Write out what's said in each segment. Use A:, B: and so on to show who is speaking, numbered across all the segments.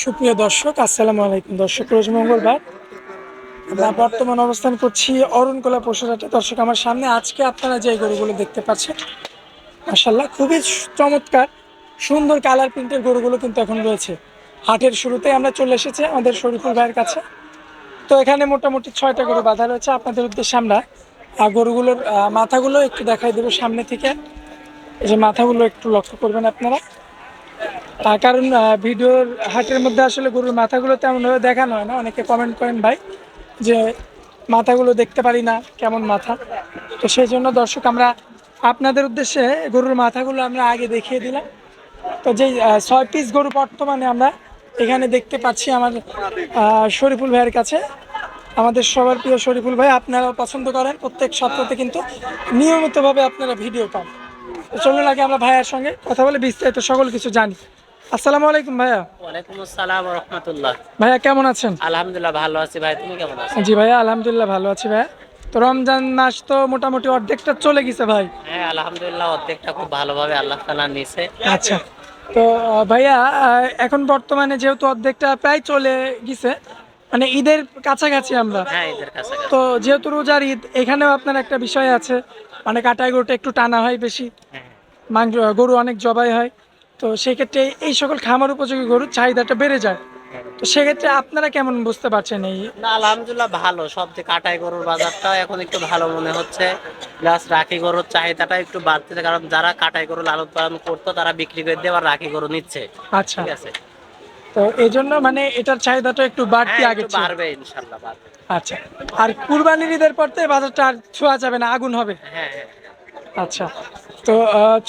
A: সুপ্রিয় দর্শক, আসসালামু আলাইকুম। দর্শক, রোজ মঙ্গলবার। আমরা বর্তমান অবস্থান করছি অরুণকোলা পশুরহাটে। দর্শক, আমার সামনে আজকে আপনারা যে গরুগুলো দেখতে পাচ্ছেন মাসাল্লাহ খুবই চমৎকার, সুন্দর কালার প্রিন্টের গরুগুলো কিন্তু এখন রয়েছে। হাটের শুরুতে আমরা চলে এসেছি আমাদের শরীফুল ভাইয়ের কাছে। তো এখানে মোটামুটি ছয়টা গরু বাঁধা রয়েছে। আপনাদের উদ্দেশ্যে আমরা গরুগুলোর মাথাগুলো একটু দেখাই দেবো সামনে থেকে। যে মাথাগুলো একটু লক্ষ্য করবেন আপনারা। কারণ ভিডিওর হাটের মধ্যে আসলে গরুর মাথাগুলো তেমনভাবে দেখানো হয় না। অনেকে কমেন্ট করেন ভাই যে মাথাগুলো দেখতে পারি না কেমন মাথা? তো সেই জন্য দর্শক আমরা আপনাদের উদ্দেশ্যে গরুর মাথাগুলো আমরা আগে দেখিয়ে দিলাম। তো আহ, ছয় পিস গরু বর্তমানে আমরা এখানে দেখতে পাচ্ছি আমার শরীফুল ভাইয়ের কাছে। আমাদের সবার প্রিয় শরীফুল ভাই আপনারাও পছন্দ করেন। প্রত্যেক সপ্তাহে কিন্তু নিয়মিতভাবে আপনারা ভিডিও পান। চলুন আগে আমরা ভাইয়ের সঙ্গে কথা বলে বিস্তারিত সকল কিছু জানি। আসসালামু আলাইকুম ভাইয়া।
B: ওয়ালাইকুম আসসালাম রহমতুল্লাহ।
A: ভাইয়া কেমন আছেন?
B: আলহামদুলিল্লাহ ভালো আছি ভাই তুমি কেমন আছো?
A: জি ভাইয়া আলহামদুলিল্লাহ ভালো আছি ভাইয়া। তো রমজান মাস তো মোটামুটি অর্ধেকটা চলে গেছে ভাই।
B: হ্যাঁ আলহামদুলিল্লাহ অর্ধেকটা খুব ভালোভাবে আল্লাহ তালা নিছে
A: আচ্ছা। তো ভাইয়া এখন বর্তমানে যেহেতু অর্ধেকটা প্রায় চলে গেছে মানে ঈদের কাছাকাছি আমরা।
B: হ্যাঁ এদের কাছে
A: তো যেহেতু রোজার ঈদ এখানেও আপনার একটা বিষয় আছে মানে কাটাই গরুটা একটু টানা হয় বেশি
B: হ্যাঁ।
A: মাংস গরু অনেক জবাই হয়। তো সেক্ষেত্রে এই সকল খামার উপযোগী গরুর চাহিদাটা বেড়ে যায়। তো সেক্ষেত্রে আপনারা কেমন বুঝতে পারছেন এই?
B: না আলহামদুলিল্লাহ ভালো। সব যে কাটাই গরুর বাজারটা এখন একটু ভালো মনে হচ্ছে। প্লাস রাখি গরুর চাহিদাটা একটু বাড়তেছে কারণ যারা কাটাই গরু লালন পালন করতো তারা বিক্রি করে দিয়ে আবার রাখি গরু নিচ্ছে।
A: আচ্ছা।
B: ঠিক আছে?
A: তো এই জন্য মানে এটার চাহিদাটা একটু বাড়তি
B: হ্যাঁ,
A: আগে
B: বাড়বে ইনশাল্লাহ বাড়বে।
A: আচ্ছা। আর কুরবানির ঈদের পর তো বাজারটা আর ছোঁয়া যাবে না আগুন হবে?
B: হ্যাঁ হ্যাঁ।
A: আচ্ছা। তো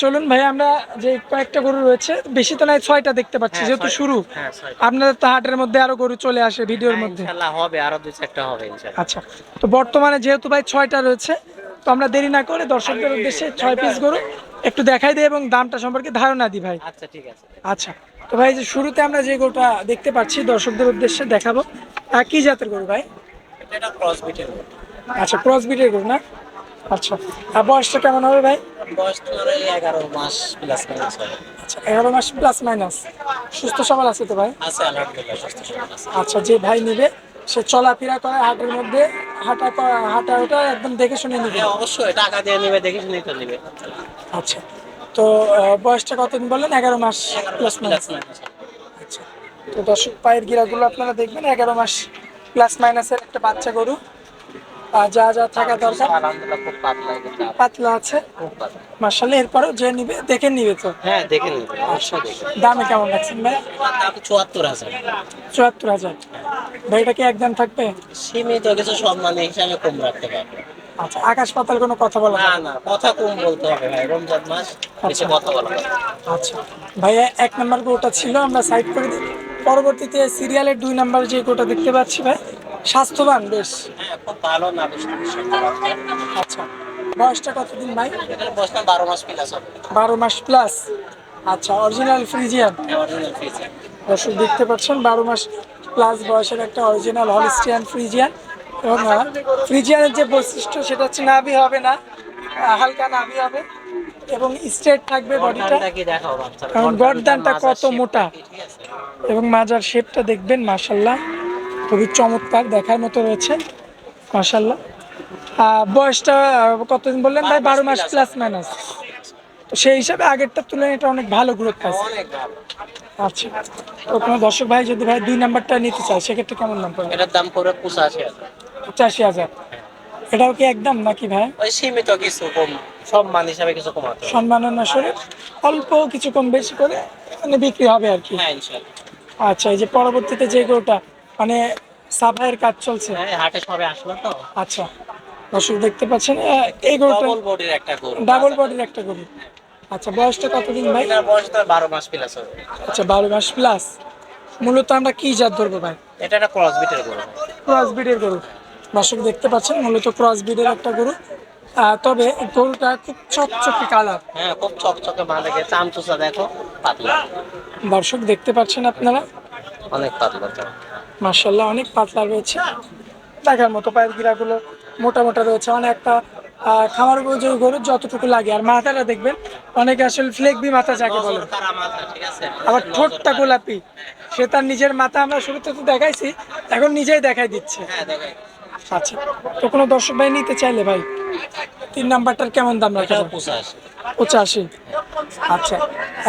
A: চলুন ভাই আমরা যে কয়েকটা গরু রয়েছে বেশি তো নাই ছয়টা দেখতে পাচ্ছি
B: হ্যাঁ,
A: যেহেতু শুরু।
B: হ্যাঁ
A: আপনাদের তো হাটের মধ্যে আরও গরু চলে আসে ভিডিওর
B: হ্যাঁ,
A: মধ্যে।
B: হবে আরও দুই চারটা হবে
A: আচ্ছা তো বর্তমানে যেহেতু ভাই ছয়টা রয়েছে তো আমরা দেরি না করে দর্শকদের উদ্দেশ্যে ছয় পিস গরু একটু দেখাই দিই এবং দামটা সম্পর্কে ধারণা দিই ভাই।
B: আচ্ছা ঠিক আছে।
A: আচ্ছা তো ভাই যে শুরুতে আমরা যে গরুটা দেখতে পাচ্ছি দর্শকদের উদ্দেশ্যে দেখাবো। কি জাতের গরু ভাই?
B: এটা ক্রস বিটের
A: আচ্ছা ক্রস বিটের গরু না? আচ্ছা আর বয়সটা কেমন হবে ভাই?
B: বয়স এগারো মাস প্লাস মাইনাস
A: আচ্ছা এগারো মাস প্লাস মাইনাস সুস্থ সবল আছে তো ভাই?
B: আছে আলহামদুলিল্লাহ সুস্থ সবল আছে।
A: আচ্ছা যে ভাই নেবে সে চলাফেরা করে হাটের মধ্যে হাঁটা হাঁটা ওটা একদম দেখে শুনে নেবে।
B: হ্যাঁ অবশ্যই টাকা দিয়ে নিবে দেখে শুনে তো নিবে।
A: আচ্ছা তো বয়সটা কতদিন বললেন? এগারো মাস প্লাস মাইনাস আচ্ছা তো দর্শক পায়ের গিরাগুলো আপনারা দেখবেন এগারো মাস প্লাস মাইনাসের একটা বাচ্চা গরু। যা যা থাকা দরকার।
B: পাতলা
A: আছে। মার্শাল্লাহ এরপরেও যে নিবে দেখে নিবে তো?
B: হ্যাঁ দেখে নিবে
A: দামে কেমন রাখছেন ভাই?
B: চুয়াত্তর হাজার।
A: চুয়াত্তর হাজার। ভাই এটা কি একদম থাকবে?
B: সীমিত কিছু সম্মান হিসাবে কম রাখতে পারবে।
A: আচ্ছা আকাশ পাতাল কোনো কথা বলা
B: না
A: না।
B: কথা কম বলতে হবে ভাই রমজান মাস বেশি কথা বলা
A: আচ্ছা। ভাইয়া এক নাম্বার গোটা ছিল আমরা সাইড করে দিই। পরবর্তীতে সিরিয়ালের দুই নাম্বার যে গোটা দেখতে পাচ্ছি ভাই স্বাস্থ্যবান বেশ।
B: খুব ভালো না
A: আচ্ছা বয়সটা কতদিন ভাই?
B: এটার বয়স না বারো মাস প্লাস হবে।
A: বারো মাস প্লাস আচ্ছা অরিজিনাল ফ্রিজিয়ান
B: অরিজিনাল
A: দর্শক দেখতে পাচ্ছেন বারো মাস প্লাস বয়সের একটা অরিজিনাল হলিস্টিয়ান ফ্রিজিয়ান এবং ফ্রিজিয়ানের যে বৈশিষ্ট্য সেটা হচ্ছে নাভি হবে না হালকা নাভি হবে। এবং স্ট্রেট থাকবে বডিটা কারণ গর্দানটা কত মোটা। এবং মাজার শেপটা দেখবেন মাশাল্লাহ খুবই চমৎকার দেখার মতো রয়েছে। মাশাল্লাহ আহ, বয়সটা কতদিন বললেন? ভাই বারো মাস প্লাস মাইনাস তো সেই হিসাবে আগেরটার তুলনায় এটা অনেক ভালো গ্রোথ পাচ্ছে আচ্ছা তো কোনো দর্শক ভাই যদি ভাই দুই নাম্বারটা নিতে চায় সেক্ষেত্রে কেমন দাম পড়বে?
B: এটার দাম পড়বে পঁচাশি হাজার।
A: পঁচাশি হাজার। এটাও কি একদম নাকি ভাই?
B: ওই সীমিত কিছু কম সম্মান হিসাবে কিছু কমাতে।
A: সম্মাননা স্বরূপ অল্প কিছু কম বেশি করে মানে বিক্রি হবে আর কি।
B: হ্যাঁ
A: আচ্ছা এই যে পরবর্তীতে যে গরুটা মানে সাফাইয়ের কাজ চলছে?
B: হ্যাঁ হাটে সবে আসলো তো।
A: আচ্ছা দর্শক দেখতে পাচ্ছেন এই গরুটা
B: ডবল বডির একটা গরু।
A: ডাবল বডির একটা গরু। আচ্ছা বয়সটা কতদিন ভাই?
B: বয়স তো বারো মাস প্লাস হবে।
A: আচ্ছা বারো মাস প্লাস মূলত আমরা কি জাত ধরবো ভাই?
B: এটা একটা ক্রস বিটের গরু।
A: ক্রস ব্রিডের গরু। দর্শক দেখতে পাচ্ছেন মূলত ক্রস ব্রিডের একটা গরু। তবে গরুটা খুব চকচকে কালার
B: হ্যাঁ খুব চকচকে গেছে চামচুসা দেখো পাতলা।
A: দর্শক দেখতে পাচ্ছেন আপনারা?
B: অনেক পাতলা।
A: মার্শাল্লাহ অনেক পাতলা রয়েছে। দেখার মতো পায়ের গিরাগুলো মোটা মোটা রয়েছে। অনেক একটা আহ, খামার উপযোগী গরু যতটুকু লাগে। আর মাথাটা দেখবেন অনেকে আসলে ফ্লেকবি মাথা যাকে বলে? আবার ঠোঁটটা গোলাপি। সে তার নিজের মাথা আমরা শুরুতে তো দেখাইছি এখন নিজেই দেখাই দিচ্ছে। আচ্ছা তো কোনো দর্শক ভাই নিতে চাইলে ভাই? তিন নাম্বারটার কেমন দাম রাখা
B: পঁচাশি।
A: আচ্ছা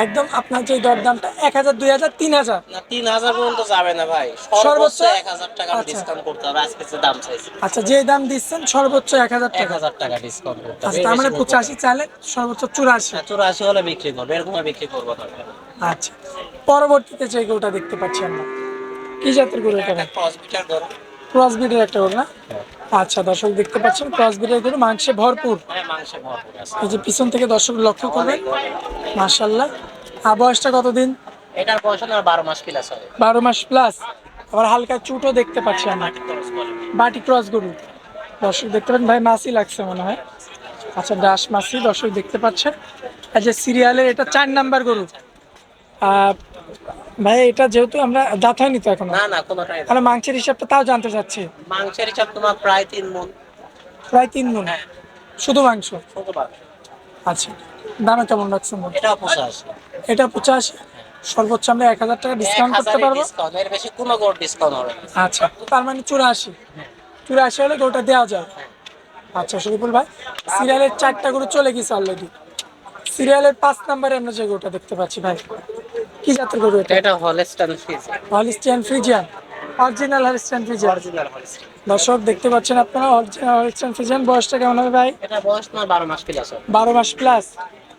A: একদম আপনার যে দর দামটা এক হাজার দুই হাজার তিন হাজার?
B: তিন হাজার পর্যন্ত যাবে না ভাই।
A: সর্বোচ্চ?
B: এক হাজার টাকা
A: আচ্ছা।
B: ডিসকাউন্ট করতে হবে আজকে যে দাম চাইছি।
A: আচ্ছা যে দাম দিচ্ছেন সর্বোচ্চ এক হাজার
B: এক
A: টাকা
B: হাজার টাকা ডিসকাউন্ট করতে হবে
A: আচ্ছা তার মানে পঁচাশি চাইলে সর্বোচ্চ চুরাশি।
B: হ্যাঁ, চুরাশি হলে বিক্রি করব এরকম বিক্রি করব
A: আচ্ছা পরবর্তীতে যে গরুটা দেখতে পাচ্ছি আমরা কি জাতের গরু এটা
B: একটা ক্রস বিটার গরু।
A: ক্রস ব্রিডের একটা গরু না? আচ্ছা দর্শক দেখতে পাচ্ছেন। ক্রস ব্রিডের গরু মাংসে ভরপুর
B: হ্যাঁ
A: এই যে পিছন থেকে দর্শক লক্ষ্য করবেন মার্শাল্লাহ আর বয়সটা কতদিন?
B: এটার বয়স বারো মাস প্লাস হবে।
A: বারো মাস প্লাস আবার হালকা চুটও দেখতে পাচ্ছি আমরা। বাটি ক্রস গরু। দর্শক দেখতে পাচ্ছেন ভাই মাসি লাগছে মনে হয়। আচ্ছা ডাস মাসি দর্শক দেখতে পাচ্ছেন। আর যে সিরিয়ালের এটা চার নাম্বার গরু। আহ, ভাই এটা যেহেতু আমরা দাঁত হয়নি তো এখন?
B: না না কোনোটাই না।
A: তাহলে মাংসের হিসাবটা তাও জানতে চাচ্ছি।
B: মাংসের হিসাব তোমার প্রায় তিন মন
A: প্রায় তিন গুণ শুধু মাংস?
B: শুধু মাংস।
A: আচ্ছা। দামে কেমন রাখছেন?
B: এটাও পঁচাশি।
A: এটা পঁচাশি? সর্বোচ্চ আমরা এক হাজার টাকা ডিসকাউন্ট করতে পারব?
B: এর বেশি কোনো গোর ডিসকাউন্ট হবে
A: আচ্ছা তার মানে চুরাশি। চুরাশি হলে গোটা দেওয়া যায়। আচ্ছা শরীফুল ভাই সিরিয়ালের চারটা গরু চলে গেছে অলরেডি সিরিয়ালের পাঁচ নাম্বারে আমরা যে গরুটা দেখতে পাচ্ছি ভাই। কি জাতের গরু এটা?
B: এটা হলস্টান ফিজ
A: Holstein Friesian original Holstein Friesian
B: original Holstein
A: দর্শক দেখতে পাচ্ছেন আপনারা অরিজিনাল হলিস্টিয়ান ফ্রিজিয়ান বয়সটা কেমন হবে ভাই?
B: এটা বয়স তোমার বারো মাস প্লাস হবে।
A: বারো মাস প্লাস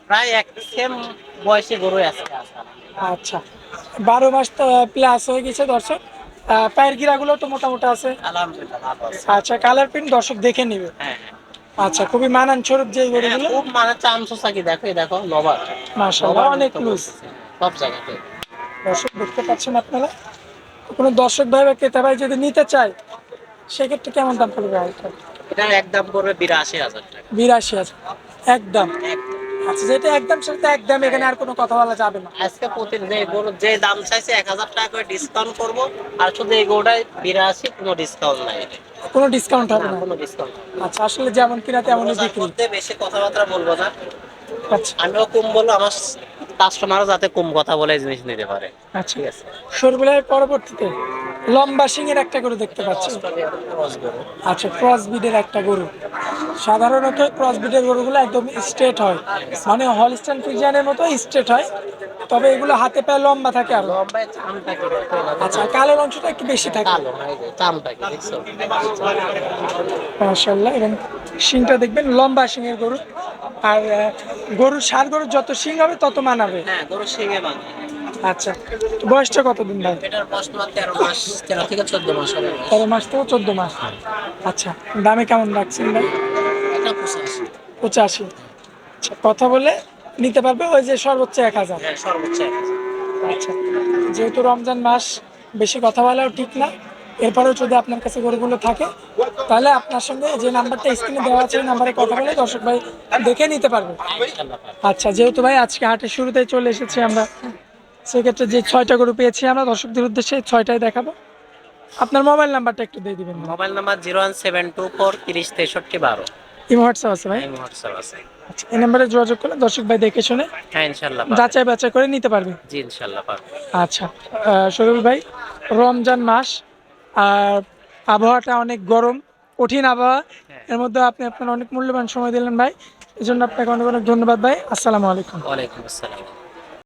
B: প্রায় এক সেম বয়সে গরু আছে
A: আচ্ছা। বারো মাস প্লাস হয়ে গেছে দর্শক। পায়ের গিরাগুলো তো মোটামুটি আছে।
B: আলহামদুলিল্লাহ
A: আচ্ছা কালার প্রিন্ট দর্শক দেখে নিবে।
B: হ্যাঁ হ্যাঁ।
A: আচ্ছা খুবই মানান স্বরূপ যে গরুগুলো।
B: খুব মানে চামচোসা কি দেখো? এই দেখো লবার।
A: মাশাআল্লাহ অনেক লুজ।
B: সব জায়গাতে।
A: দর্শক দেখতে পাচ্ছেন আপনারা? কোনো দর্শক ভাই বা ক্রেতা ভাই যদি নিতে চায় সেক্ষেত্রে কেমন দাম পড়বে ভাই
B: এটার একদম পড়বে বিরাশি হাজার টাকা।
A: বিরাশি হাজার। একদম। আচ্ছা যেটা একদম সেটা একদম এখানে আর কোনো কথা বলা যাবে না।
B: আজকে প্রতি যে গরু যে দাম চাইছে এক হাজার টাকা করে ডিসকাউন্ট করব আর শুধু এই বিরাশি কোনো ডিসকাউন্ট নাই। এটা।
A: কোনো ডিসকাউন্ট হবে
B: না, কোনো ডিসকাউন্ট
A: আচ্ছা আসলে যেমন কিনা তেমনই বিক্রি।
B: বেশি কথাবার্তা বলব না।
A: আচ্ছা।
B: আমিও কম বলব আমার কাস্টমারও যাতে কম কথা বলে জিনিস নিতে পারে।
A: আচ্ছা।
B: ঠিক আছে।
A: পরবর্তীতে লম্বা সিং এর একটা গরু দেখতে পাচ্ছি। আচ্ছা ক্রস বিডের একটা গরু। সাধারণত ক্রস বিডের গরুগুলো একদম স্ট্রেট হয়। মানে হলিস্টান ফ্রিজিয়ানের মতো স্ট্রেট হয়। তবে এগুলো হাতে পায়ে লম্বা থাকে আর।
B: লম্বায় চামটা কি
A: আচ্ছা কালো অংশটা একটু বেশি থাকে।
B: কালো
A: এবং শিংটা দেখবেন লম্বা শিংয়ের গরু। আর গরুর সার গরুর যত শিং হবে তত মানাবে
B: হ্যাঁ শিঙে বাঁধে
A: আচ্ছা বয়সটা কতদিন ভাই?
B: এটার বয়স তোমার তেরো মাস তেরো থেকে চোদ্দ মাস হবে।
A: মাস থেকে চোদ্দ মাস। আচ্ছা দামে কেমন রাখছেন ভাই?
B: এটা পঁচাশি।
A: পঁচাশি। আচ্ছা কথা বলে নিতে পারবে ওই যে সর্বোচ্চ এক হাজার।
B: হ্যাঁ সর্বোচ্চ
A: আচ্ছা। যেহেতু রমজান মাস বেশি কথা বলাও ঠিক না। এরপরেও যদি আপনার কাছে গরুগুলো থাকে তাহলে আপনার সঙ্গে যে নাম্বারটা স্ক্রিনে দেওয়া আছে ওই নাম্বারে কথা বলে দর্শক ভাই দেখে নিতে পারবে। আচ্ছা যেহেতু ভাই আজকে হাটের শুরুতে চলে এসেছি আমরা সেক্ষেত্রে যে ছয়টা গরু পেয়েছি আমরা দর্শকদের উদ্দেশ্যে ছয়টাই দেখাবো। আপনার মোবাইল নাম্বারটা একটু দিয়ে দিবেন।
B: Mobile number zero one seven two four তিরিশ তেষট্টি বারো।
A: ইমো হোয়াটসঅ্যাপ আছে ভাই?
B: হোয়াটসঅ্যাপ আছে।
A: আচ্ছা এই নাম্বারে যোগাযোগ করলে দর্শক ভাই দেখে শুনে
B: হ্যাঁ ইনশাল্লাহ
A: যাচাই বাছাই করে নিতে পারবে?
B: জি ইনশাল্লাহ পারবে।
A: আচ্ছা শরীফ ভাই রমজান মাস আর আবহাওয়াটা অনেক গরম কঠিন আবহাওয়া। এর মধ্যে আপনি আপনার অনেক মূল্যবান সময় দিলেন ভাই। এই জন্য আপনাকে অনেক অনেক ধন্যবাদ ভাই। আসসালামু আলাইকুম।
B: ওয়ালাইকুম আসসালাম।